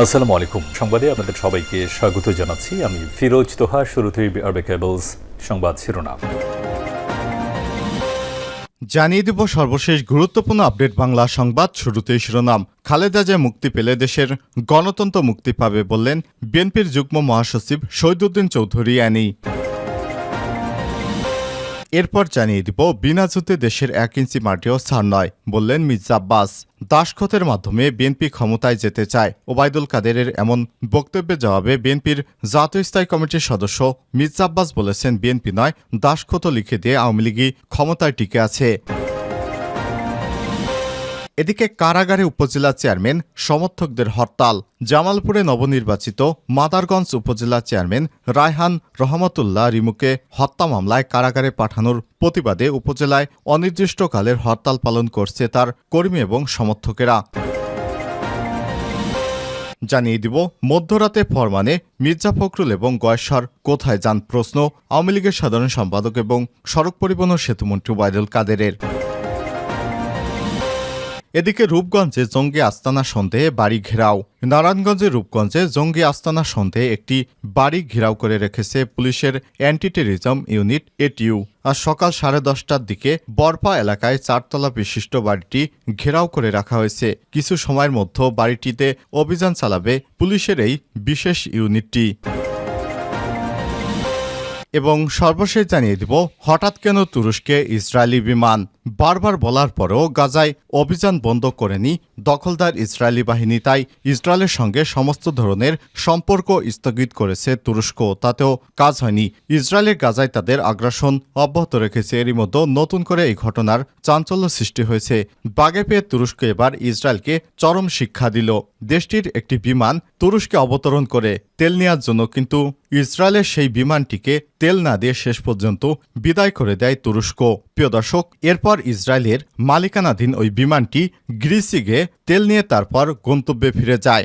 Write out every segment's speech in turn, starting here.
আসসালামু আলাইকুম। সংবাদে আপনাদের সবাইকে স্বাগত জানাচ্ছি। আমি ফিরোজ তোহা, শুরুতেই আরবে কেবলস সংবাদ শিরোনাম। জানিয়ে দিব সর্বশেষ গুরুত্বপূর্ণ আপডেট বাংলা সংবাদ শুরুতেই শিরোনাম। খালেদা যে মুক্তি পেলে দেশের গণতন্ত্র মুক্তি পাবে বললেন বিএনপির যুগ্ম মহাসচিব শহীদুদ্দিন চৌধুরী অ্যানি। এরপর জানিয়ে দিব, বিনা যুদ্ধে দেশের এক ইঞ্চি মাটিও ছাড় নয়, বললেন মির্জা আব্বাস। দাসখতের মাধ্যমে বিএনপি ক্ষমতায় যেতে চায় ওবায়দুল কাদেরের এমন বক্তব্যের জবাবে বিএনপির জাতীয় স্থায়ী কমিটির সদস্য মির্জা আব্বাস বলেছেন, বিএনপি নয়, দাসখত লিখে দিয়ে আওয়ামী লীগই ক্ষমতায় টিকে আছে। এদিকে কারাগারে উপজেলা চেয়ারম্যান, সমর্থকদের হরতাল। জামালপুরে নবনির্বাচিত মাদারগঞ্জ উপজেলা চেয়ারম্যান রায়হান রহমতুল্লাহ রিমুকে হত্যা মামলায় কারাগারে পাঠানোর প্রতিবাদে উপজেলায় অনির্দিষ্টকালের হরতাল পালন করছে তার কর্মী এবং সমর্থকেরা। জানিয়ে দিব, মধ্যরাতে ফরমানে মির্জা ফখরুল এবং গয়েশ্বর কোথায় যান প্রশ্ন। আওয়ামী লীগের সাধারণ সম্পাদক এবং সড়ক পরিবহন সেতুমন্ত্রী ওবায়দুল কাদেরের। এদিকে রূপগঞ্জে জঙ্গি আস্তানা সন্দেহে বাড়ি ঘেরাও। নারায়ণগঞ্জের রূপগঞ্জে জঙ্গি আস্তানা সন্দেহে একটি বাড়ি ঘেরাও করে রেখেছে পুলিশের অ্যান্টি টেরিজম ইউনিট এটিইউ। আজ সকাল সাড়ে দশটার দিকে বরপা এলাকায় চারতলা বিশিষ্ট বাড়িটি ঘেরাও করে রাখা হয়েছে। কিছু সময়ের মধ্যে বাড়িটিতে অভিযান চালাবে পুলিশের এই বিশেষ ইউনিটটি। এবং সর্বশেষ জানিয়ে দিব, হঠাৎ কেন তুরস্কে ইসরায়েলি বিমান বারবার বলার পরেও গাজায় অভিযান বন্ধ করেনি দখলদার ইসরায়েলি বাহিনী, তাই ইসরায়েলের সঙ্গে সমস্ত ধরনের সম্পর্ক স্থগিত করেছে তুরস্ক। তাতেও কাজ হয়নি। ইসরায়েলের গাজায় তাদের আগ্রাসন অব্যাহত রেখেছে। এরই মধ্যে নতুন করে এই ঘটনার চাঞ্চল্য সৃষ্টি হয়েছে। বাগে পেয়ে তুরস্ক এবার ইসরায়েলকে চরম শিক্ষা দিল। দেশটির একটি বিমান তুরস্কে অবতরণ করে তেল নেওয়ার জন্য কিন্তু ইসরায়েলের সেই বিমানটিকে তেল না দিয়ে শেষ পর্যন্ত বিদায় করে দেয় তুরস্ক। প্রিয় দর্শক, এরপর ইসরায়েলের মালিকানাধীন ওই বিমানটি গ্রিসিগে তেল নিয়ে তারপর গন্তব্যে ফিরে যায়।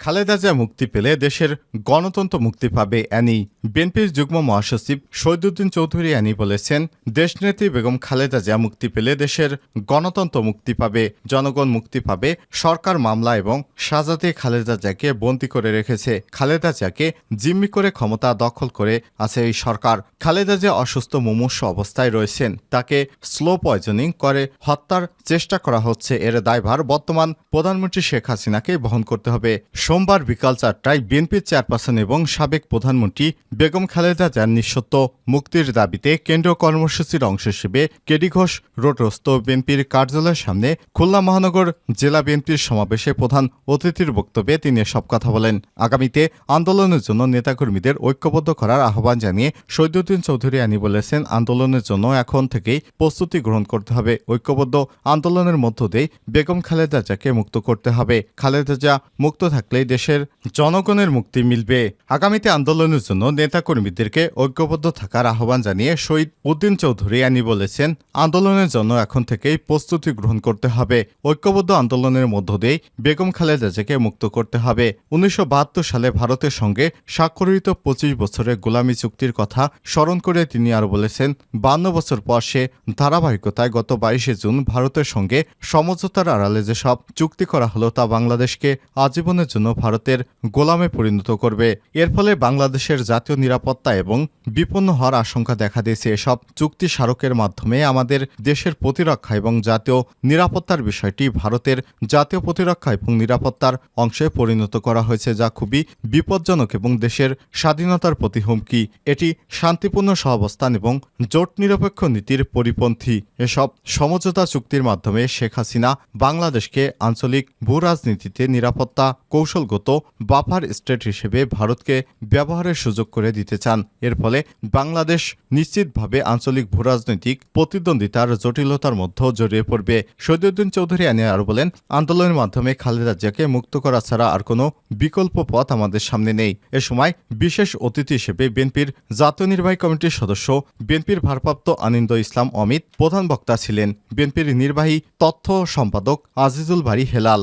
খালেদা জিয়া মুক্তি পেলে দেশের গণতন্ত্র মুক্তি পাবে অ্যানি বিএনপির যুগ্ম মহাসচিব শহীদুদ্দিন চৌধুরী অ্যানি বলেছেন, দেশনেত্রী বেগম খালেদা জিয়া মুক্তি পেলে দেশের গণতন্ত্র মুক্তি পাবে, জনগণ মুক্তি পাবে, সরকার মামলা এবং সাজাতে খালেদা জিয়াকে বন্দী করে রেখেছে। খালেদা জিয়াকে জিম্মি করে ক্ষমতা দখল করে আছে এই সরকার। খালেদা জিয়া অসুস্থ, মুমূর্ষ অবস্থায় রয়েছেন। তাকে স্লো পয়জনিং করে হত্যার চেষ্টা করা হচ্ছে। এর দায়ভার বর্তমান প্রধানমন্ত্রী শেখ হাসিনাকে বহন করতে হবে। সোমবার বিকাল চারটায় বিএনপির চেয়ারপারসন এবং সাবেক প্রধানমন্ত্রী বেগম খালেদা জিয়ার নিঃসত্ব মুক্তির দাবিতে কেন্দ্রীয় কর্মসূচির অংশ হিসেবে কেডি ঘোষ রোডরস্ত বিএনপির কার্যালয়ের সামনে খুলনা মহানগর জেলা বিএনপির সমাবেশে প্রধান অতিথির বক্তব্যে তিনি সব কথা বলেন। আগামীতে আন্দোলনের জন্য নেতাকর্মীদের ঐক্যবদ্ধ করার আহ্বান জানিয়ে শহীদুদ্দিন চৌধুরী আনি বলেছেন, আন্দোলনের জন্য এখন থেকেই প্রস্তুতি গ্রহণ করতে হবে। ঐক্যবদ্ধ আন্দোলনের মধ্য দিয়ে বেগম খালেদা জিয়াকে মুক্ত করতে হবে। খালেদা জিয়া মুক্ত থাকলেই দেশের জনগণের মুক্তি মিলবে। আগামীতে আন্দোলনের জন্য নেতাকর্মীদেরকে ঐক্যবদ্ধ থাকার আহ্বান জানিয়ে শহীদ উদ্দিন চৌধুরী আনি বলেছেন, আন্দোলনের জন্য এখন থেকেই প্রস্তুতি গ্রহণ করতে হবে। ঐক্যবদ্ধ আন্দোলনের মধ্য দিয়ে বেগম খালেদা জিয়াকে মুক্ত করতে হবে। উনিশশো বাহাত্তর সালে ভারতের সঙ্গে স্বাক্ষরিত পঁচিশ বছরের গোলামী চুক্তির কথা স্মরণ করে তিনি আরও বলেছেন, বান্ন বছর পর সে ধারাবাহিকতায় গত বাইশে জুন ভারতের সঙ্গে সমঝোতার আড়ালে যেসব চুক্তি করা হলো তা বাংলাদেশকে আজীবনের জন্য ভারতের গোলামে পরিণত করবে। এর ফলে বাংলাদেশের জাতীয় নিরাপত্তা এবং বিপন্ন হওয়ার আশঙ্কা দেখা দিয়েছে। এসব চুক্তি স্মারকের মাধ্যমে আমাদের দেশের প্রতিরক্ষা এবং জাতীয় নিরাপত্তার বিষয়টি ভারতের জাতীয় প্রতিরক্ষা এবং নিরাপত্তার অংশে পরিণত করা হয়েছে, যা খুবই বিপজ্জনক এবং দেশের স্বাধীনতার প্রতি হুমকি। এটি শান্তিপূর্ণ সহাবস্থান এবং জোট নিরপেক্ষ নীতির পরিপন্থী। এসব সমঝোতা চুক্তির মাধ্যমে শেখ হাসিনা বাংলাদেশকে আঞ্চলিক ভূ রাজনীতিতে নিরাপত্তা কৌশল কৌশলগত বাফার স্টেট হিসেবে ভারতকে ব্যবহারের সুযোগ করে দিতে চান। এর ফলে বাংলাদেশ নিশ্চিতভাবে আঞ্চলিক ভূরাজনৈতিক প্রতিদ্বন্দ্বিতার জটিলতার মধ্যে জড়িয়ে পড়বে। সৈদুদ্দিন চৌধুরী আনি আরও বলেন, আন্দোলনের মাধ্যমে খালেদা জিয়াকে মুক্ত করা ছাড়া আর কোনো বিকল্প পথ আমাদের সামনে নেই। এ সময় বিশেষ অতিথি হিসেবে বিএনপির জাতীয় নির্বাহী কমিটির সদস্য, বিএনপির ভারপ্রাপ্ত আনন্দ ইসলাম অমিত প্রধান বক্তা ছিলেন। বিএনপির নির্বাহী তথ্য সম্পাদক আজিজুল বাড়ি হেলাল।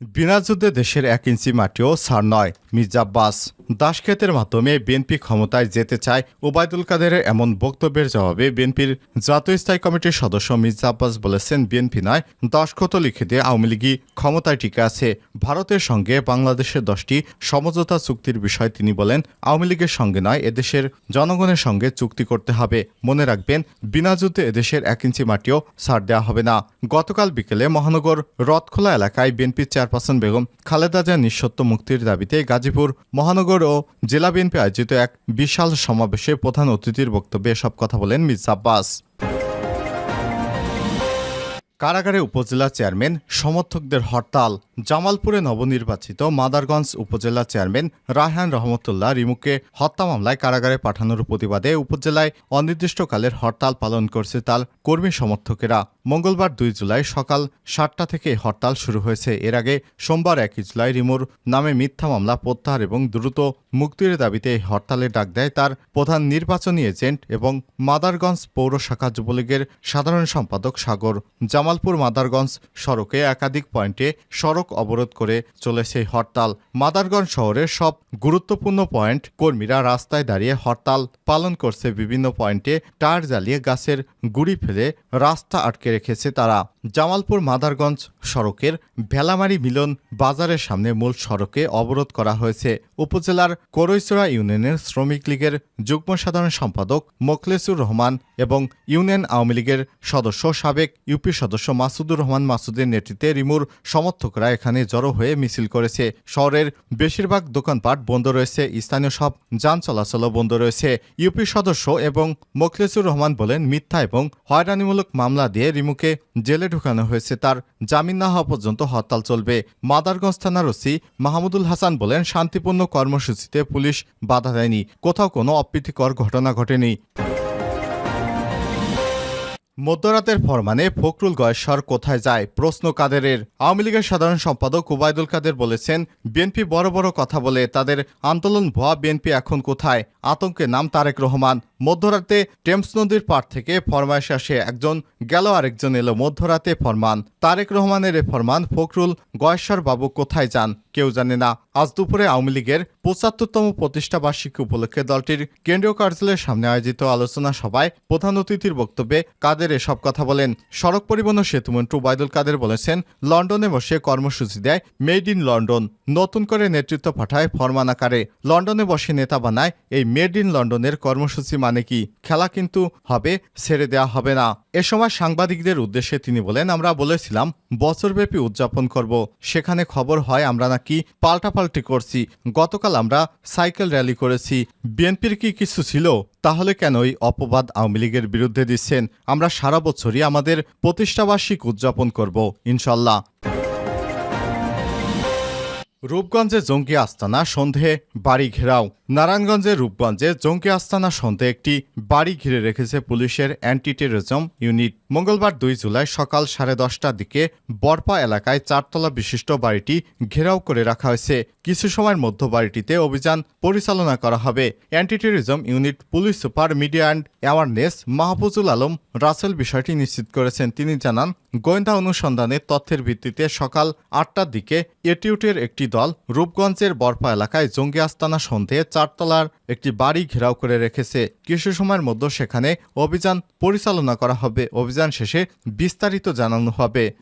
বিনা যুদ্ধে দেশের এক ইঞ্চি মাটিও ছাড় নয়। মির্জাব্বাস দাসক্ষেতের মাধ্যমে বিএনপি ক্ষমতায় যেতে চায় ওবায়দুল কাদেরের এমন বক্তব্যের জবাবে বিএনপির জাতীয় স্থায়ী কমিটির সদস্য মির্জা আব্বাস বলেছেন, বিএনপি নয় দাসক্ষত লিখে দিয়ে আওয়ামী লীগই ক্ষমতায় টিকে আছে। ভারতের সঙ্গে বাংলাদেশের দশটি সমঝোতা চুক্তির বিষয় তিনি বলেন, আওয়ামী লীগের সঙ্গে নয়, এদেশের জনগণের সঙ্গে চুক্তি করতে হবে। মনে রাখবেন, বিনা যুদ্ধে এদেশের এক ইঞ্চি মাটিও ছাড় দেওয়া হবে না। গতকাল বিকেলে মহানগর রথখোলা এলাকায় বিএনপির চেয়ারপারসন বেগম খালেদা জিয়া নিঃসত্ব মুক্তির দাবিতে গাজীপুর মহানগর ও জেলা বিএনপি আয়োজিত এক বিশাল সমাবেশে প্রধান অতিথির বক্তব্যে সব কথা বলেন মির্জা আব্বাস। কারাগারে উপজেলা চেয়ারম্যান, সমর্থকদের হরতাল। জামালপুরে নবনির্বাচিত মাদারগঞ্জ উপজেলা চেয়ারম্যান রায়হান রহমতুল্লাহ রিমুকে হত্যা মামলায় কারাগারে পাঠানোর প্রতিবাদে উপজেলায় অনির্দিষ্টকালের হরতাল পালন করছে তার কর্মী সমর্থকেরা। মঙ্গলবার দুই জুলাই সকাল সাতটা থেকে হরতাল শুরু হয়েছে। এর আগে সোমবার একই জুলাই রিমুর নামে মিথ্যা মামলা প্রত্যাহার এবং দ্রুত মুক্তির দাবিতে এই হরতালের ডাক দেয় তার প্রধান নির্বাচনী এজেন্ট এবং মাদারগঞ্জ পৌর শাখা যুবলীগের সাধারণ সম্পাদক সাগর। জামালপুর মাদারগঞ্জ সড়কে একাধিক পয়েন্টে সড়ক অবরোধ করে চলেছে হরতাল। মাদারগঞ্জ শহরের সব গুরুত্বপূর্ণ পয়েন্ট কর্মীরা রাস্তায় দাঁড়িয়ে হরতাল পালন করছে। বিভিন্ন পয়েন্টে টায়ার জ্বালিয়ে গাছের গুড়ি ফেলে রাস্তা আটকে রেখেছে তারা জামালপুর মাদারগঞ্জ সড়কের ভেলামারি মিলন বাজারের সামনে মূল সড়কে অবরোধ করা হয়েছে। উপজেলার করৈচড়া ইউনিয়নের শ্রমিক লীগের যুগ্ম সাধারণ সম্পাদক মোখলেসুর রহমান এবং ইউনিয়ন আওয়ামী লীগের সদস্য সাবেক ইউপি সদস্য মাসুদুর রহমান মাসুদের নেতৃত্বে রিমুর সমর্থকরা এখানে জড়ো হয়ে মিছিল করেছে। শহরের বেশিরভাগ দোকানপাট বন্ধ রয়েছে, স্থানীয় সব যান চলাচলও বন্ধ রয়েছে। ইউপি সদস্য এবং মোখলেসুর রহমান বলেন, মিথ্যা এবং হয়রানিমূলক মামলা দিয়ে রিমুকে জেলে ঢুকানো হয়েছে। তার জামিন না হওয়া পর্যন্ত হরতাল চলবে। মাদারগঞ্জ থানার ওসি মাহমুদুল হাসান বলেন, শান্তিপূর্ণ কর্মসূচিতে পুলিশ বাধা দেয়নি। কোথাও কোনো অপ্রীতিকর ঘটনা ঘটেনি। মধ্যরাতের ফরমানে ফখরুল গয়েশ্বর কোথায় যায়? প্রশ্ন কাদেরের। আওয়ামী লীগের সাধারণ সম্পাদক ওবায়দুল কাদের বলেছেন, বিএনপি বড় বড় কথা বলে তাদের আন্দোলন ভুয়া বিএনপি এখন কোথায়? আতঙ্কের নাম তারেক রহমান। মধ্যরাতে টেমস নদীর পার থেকে ফরমাইশ আসে একজন, গেল আরেকজন এলো মধ্যরাতে ফরমান। তারেক রহমানের এ ফরমান, ফখরুল গয়েশ্বর বাবু কোথায় যান? কেউ জানে না। আজ দুপুরে আওয়ামী লীগের পঁচাত্তরতম প্রতিষ্ঠা বার্ষিকী উপলক্ষে দলটির কেন্দ্রীয় কার্যালয়ের সামনে আয়োজিত আলোচনা সভায় প্রধান অতিথির বক্তব্যে কাদের এসব কথা বলেন? সড়ক পরিবহন সেতুমন্ত্রী ওবায়দুল কাদের বলেছেন, লন্ডনে বসে কর্মসূচি দেয় মেড ইন লন্ডন, নতুন করে নেতৃত্ব পাঠায় ফরমান আকারে। লন্ডনে বসে নেতা বানায় এই মেড ইন লন্ডনের কর্মসূচি মানে কি? খেলা কিন্তু হবে, ছেড়ে দেওয়া হবে না। এ সময় সাংবাদিকদের উদ্দেশ্যে তিনি বলেন, আমরা বলেছিলাম, বছরব্যাপী উদযাপন করব। সেখানে খবর হয়, আমরা নাকি পাল্টাপাল্টি করছি। গতকাল আমরা সাইকেল র্যালি করেছি। বিএনপির কি কিছু ছিল? তাহলে কেন ওই অপবাদ আওয়ামী লীগের বিরুদ্ধে দিচ্ছেন? আমরা সারা বছরই আমাদের প্রতিষ্ঠাবার্ষিক উদযাপন করব, ইনশাল্লাহ। রূপগঞ্জে জঙ্গি আস্তানা সন্ধে বাড়ি ঘেরাও। নারায়ণগঞ্জের রূপগঞ্জে জঙ্গি আস্তানা সন্ধে একটি বাড়ি ঘিরে রেখেছে পুলিশের অ্যান্টি টেরোরিজম ইউনিট। মঙ্গলবার দুই জুলাই সকাল সাড়ে দশটার দিকে বরপা এলাকায় চারতলা বিশিষ্ট বাড়িটি ঘেরাও করে রাখা হয়েছে। কিছু সময়ের মধ্য বাড়িটিতে অভিযান পরিচালনা করা হবে। Anti terrorism unit police super media and awareness Mahfuzul Alam Rasel বিষয়টি নিশ্চিত করেছেন। তিনি জানান, গোয়েন্দা অনুসন্ধানে তথ্যের ভিত্তিতে সকাল আটটার দিকে এটিউটের একটি দল রূপগঞ্জের বরপা এলাকায় জঙ্গি আস্তানা সন্ধে চারতলার একটি বাড়ি ঘেরাও করে রেখেছে। কিছু সময়ের মধ্যে সেখানে অভিযান পরিচালনা করা হবে। অভিযান শেষে বিস্তারিত জানানো হবে।